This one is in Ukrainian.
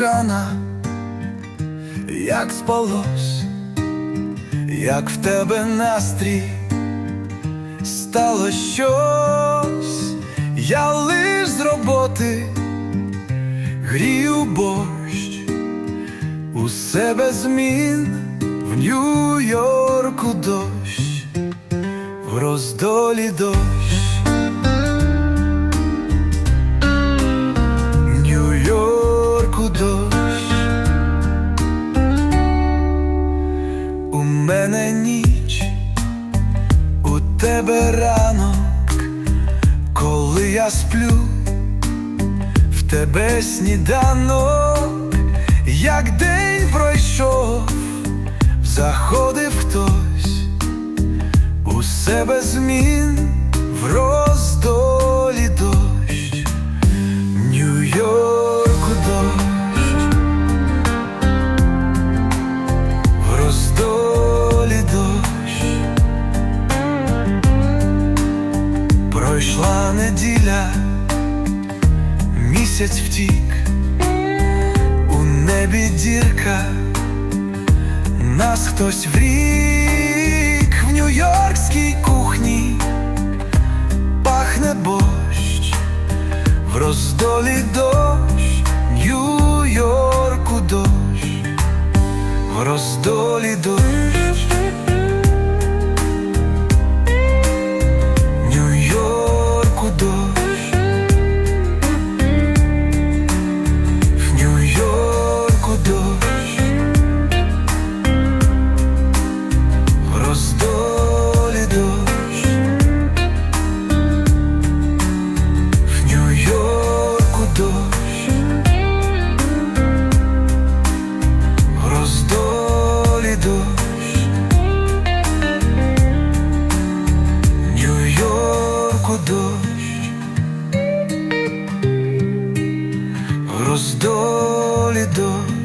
кохана, як спалось, як в тебе настрій, стало щось, я лиш з роботи, грію борщ, у себе змін в Нью-Йорку дощ, в роздолі дощ. Мене ніч, у тебе ранок, коли я сплю, в тебе сніданок, як день пройшов, заходив хтось, у себе змін Неділя, місяць втік, у небі дірка, нас хтось врік в нью-йоркській кухні, пахне борщ, в роздолі дощ, Нью-Йорку дощ. В роздолі дощ. з долі до